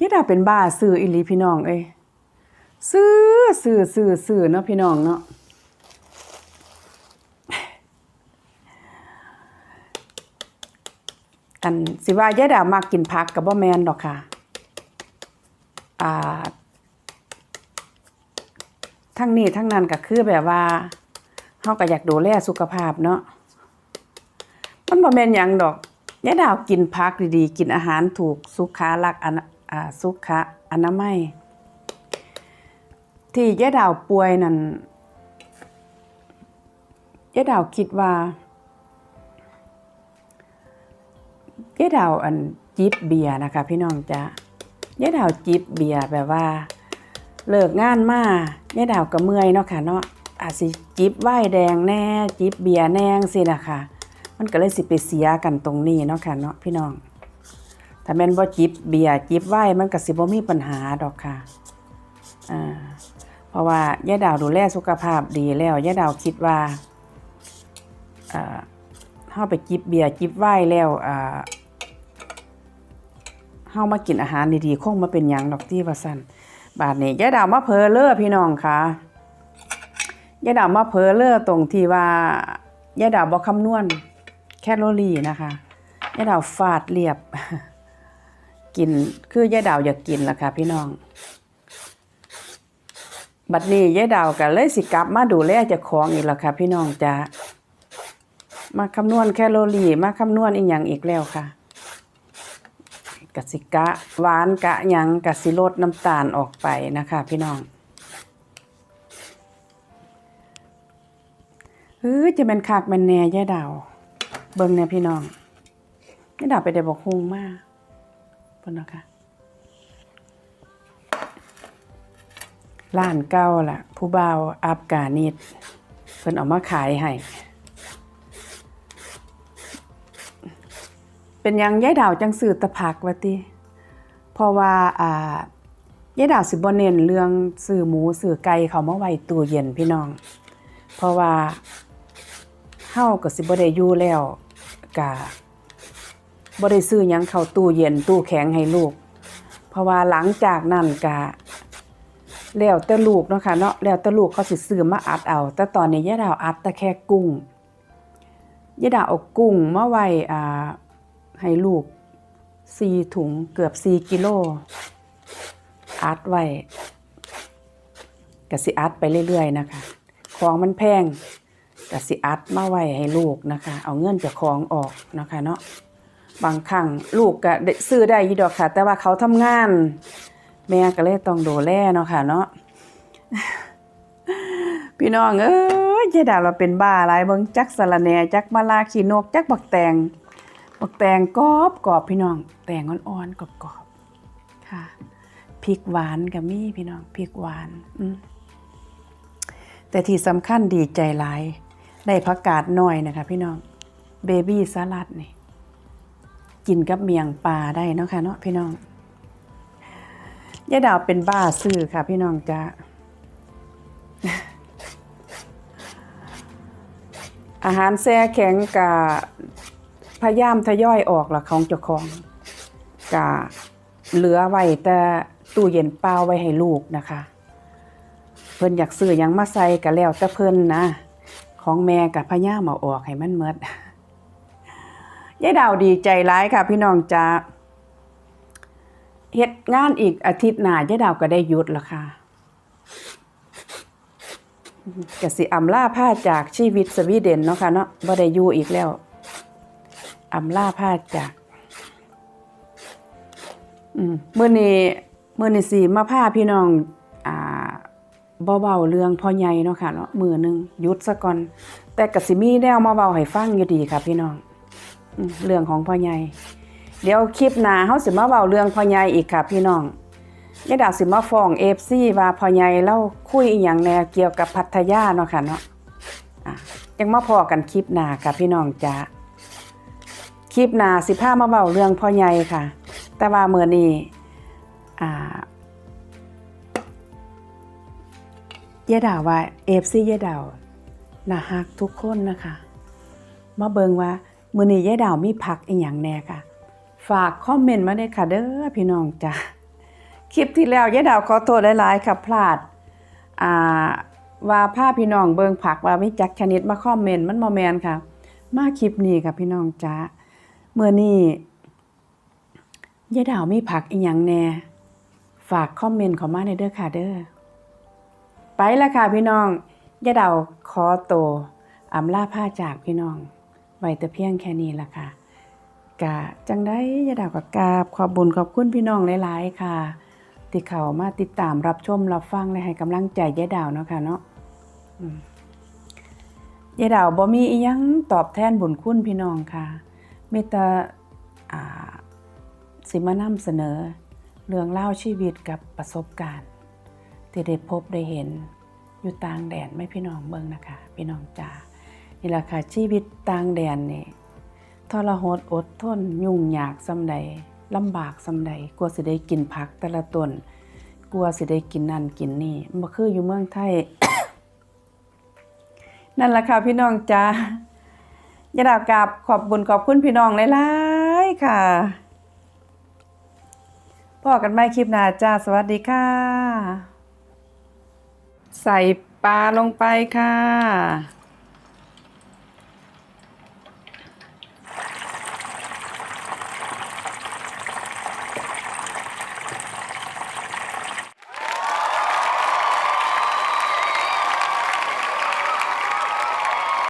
ยายดาวเป็นบ้าซื้ออีหลีพี่น้องเอ้ยซื้อซื้อซื้อซื้อเนาะพี่น้องเนาะอันสิว่ายายดาวมักกินผักกับบ่แมนดอกค่ะอ่าทั้งนี้ทั้งนั้นก็คือแบบว่าเฮาก็อยากดูแลสุขภาพเนาะมันบ่แม่นหยังดอกยายดาวกินผักดีๆ กินอาหารถูกสุขลักษณ์อนาอ่า สุขะอนามัย ที่ยายดาวป่วยนั่นยายดาวคิดว่ายายดาวอันจิบเบียนะคะ พี่น้องจ้ะยายดาวจิบเบียแบบว่า เลิกงานมายายดาวก็เมื่อยเนาะค่ะเนาะอาจสิจิบไวน์แดงแน่จิบเบียแนงสินะคะมันก็เลยสิไปเสียกันตรงนี้เนาะค่ะเนาะพี่น้อง ถ้าแม่นบ่จิบเบียร์จิบไวน์มันก็สิบ่มีปัญหาดอกค่ะอ่าเพราะว่าย่าดาวดูแลสุขภาพดีแล้วย่าดาวคิดว่าอ่าเฮาไปจิบเบียร์จิบไวน์แล้วอ่าเฮามากินอาหารดีๆคงมาเป็นหยังดอกที่ว่าซั่นบาดนี้ย่าดาวมาเผลอเลอพี่น้องค่ะย่าดาวมาเผลอเลอตรงที่ว่าย่าดาวบ่คำนวณแคลอรี่นะคะย่าดาวฟาดเรียบ กิน คือยายดาวอยากกินล่ะค่ะพี่น้อง บัดนี้ยายดาวก็เลยสิกลับมาดูแลเจ้าของอีกแล้วค่ะพี่น้องจ้ามาคำนวณแคลอรี่มาคำนวณอีหยังอีกแล้วค่ะกสิกะหวานกะหยังกสิลดน้ำตาลออกไปนะคะ พี่น้องเฮ้ยจะเป็นคักแม่นแน่ยายดาว เบิ่งแน่พี่น้องยายดาวไปได้บอกฮงมาก พุ่นนะคะร้านเก่าล่ะ ผู้บ่าวอัฟกานิดเพิ่นเอามาขายให้เป็นยังยายดาวจังซื้อตะผักว่าติเพราะว่าอ่ายายดาวสิบ่เน้นเรื่องซื้อหมูซื้อไก่เขามาไว้ตู้เย็นพี่น้อง เพราะว่าเฮาก็สิบ่ได้อยู่แล้วกะ บ่ได้ซื้อหยังเข้าตู้เย็นตู้แข็งให้ลูก เพราะว่าหลังจากนั้นก็แล้วแต่ลูกเนาะค่ะเนาะแล้วแต่ลูกเขาสิซื้อมาอัดเอา แต่ตอนนี้ยายดาวอัดแต่แค่กุ้งยายดาวเอากุ้งมาไว้อ่าให้ลูก4ถุงเกือบ4กิโลอัดไว้ก็สิอัดไปเรื่อยๆนะคะของมันแพงก็สิอัดมาไว้ให้ลูกนะคะ เอาเงินจากของออกนะคะเนาะ บางครั้งลูกก็ซื้อได้ยู่ดอกค่ะ แต่ว่าเขาทำงาน แม่ก็เลยต้องดูแลเนาะค่ะเนาะพี่น้องเอ้ยยายดาวเราเป็นบ้าหลายเบิ่งจักสะรแหน่จักมะลาขี้นกจักบักแตงบักแตงกรอบกรอบพี่น้อง แตงอ่อนๆกรอบๆค่ะพริกหวานก็มีพี่น้องพริกหวานอแต่ที่สำคัญดีใจหลายได้ผักกาดน้อยนะคะ พี่น้องเบบี้สลัดนี่ กินกับเมียงปลาได้เนาะค่ะเนาะพี่น้องยายดาวเป็นบ้าซื้อค่ะ พี่น้องจ้าอาหารแช่แข็งกะพยายามทยอยออกหละของเจ้าของกะเหลือไว้แต่ตู้เย็นเปล่าไว้ให้ลูกนะคะ เพิ่นอยากซื้อยังมาใส่ก็แล้วแต่เพิ่นนะ ของแม่กับพยายามเอาออกให้มันหมด ยายดาวดีใจร้ายค่ะ พี่น้องจ้าเฮ็ดงานอีกอาทิตย์หน้ายายดาวก็ได้ยุดแล้วค่ะกสิอำลาผ้าจากชีวิตสวีเดนเนาะค่ะเนาะบ่ได้อยู่อีกแล้วอำลาผ้าจาก อืมมื้อนี้มื้อนี้สิมาพาพี่น้อง อ่าบ่เว้าเรื่องพ่อใหญ่เนาะค่ะเนาะมือหนึงยุดซะก่อน แต่กสิมีแนวมาเว้าให้ฟังอยู่ดีค่ะพี่น้อง เรื่องของพ่อใหญ่เดี๋ยวคลิปหน้าเฮาสิมาเว้าเรื่องพ่อใหญ่อีกค่ะพี่น้องยายดาวสิมาฟ้อง FC ว่าพ่อใหญ่เล่าคุยอีหยังแน่เกี่ยวกับพัทยาเนาะค่ะเนาะอะยังมาพอกันคลิปหน้าค่ะพี่น้องจ้าคลิปหน้าสิพามาเว้าเรื่องพ่อใหญ่ค่ะ แต่ว่าเมื้อนี้อ่ายายดาวว่า FC ยายดาวน่าฮักทุกคนนะคะ มาเบิงว่า มื้อนี้ยายดาวมีผักอีหยังแหน่ค่ะ ฝากคอมเมนต์มาได้ค่ะเด้อพี่น้องจ้ะคลิปที่แล้วยายดาวขอโทษหลายๆค่ะพลาดอ่าว่าพาพี่น้องเบิงผักว่ามีจักชนิดมาคอมเมนต์มันบ่แมนค่ะ มาคลิปนี้ค่ะพี่น้องจ้าเมื่อนี้ยายดาวมีผักอีหยังแหน่ ฝากคอมเมนต์เข้ามาในเด้อค่ะเด้อไปละค่ะพี่น้องยายดาวขอโตวอำลาผ้าจากพี่น้อง ไว้แต่เพียงแค่นี้ละค่ะกะจังได้ยายดาวกับกาบขอบบุญขอบคุณพี่น้องหลายๆ ค่ะ ที่เขามาติดตามรับชมรับฟังและให้กำลังใจยายดาวเนาะค่ะเนาะยายดาวบ่มีอียังตอบแทนบุญคุณพี่น้องค่ะมีแต่อ่าสิมานำเสนอ เรื่องเล่าชีวิตกับประสบการณ์ที่ได้พบได้เห็นอยู่ต่างแดนไม่พี่น้องเบิ่งนะคะ พี่น้องจ๋า นี่แหละค่ะชีวิตต่างแดนนี่ทรหดอดทนยุ่งยากสำใดลำบากสำใดกลัวสิได้กินผักแต่ละต้นกลัวสิได้กินนั่นกินนี่มันบ่คืออยู่เมืองไทย นั่นแหละค่ะพี่น้องจ๋าอย่าดาวกราบขอบบุญขอบคุณพี่น้องหลายๆค่ะพ่อกันใหม่คลิปหน้าจ้าสวัสดีค่ะ ใส่ปลาลงไปค่ะ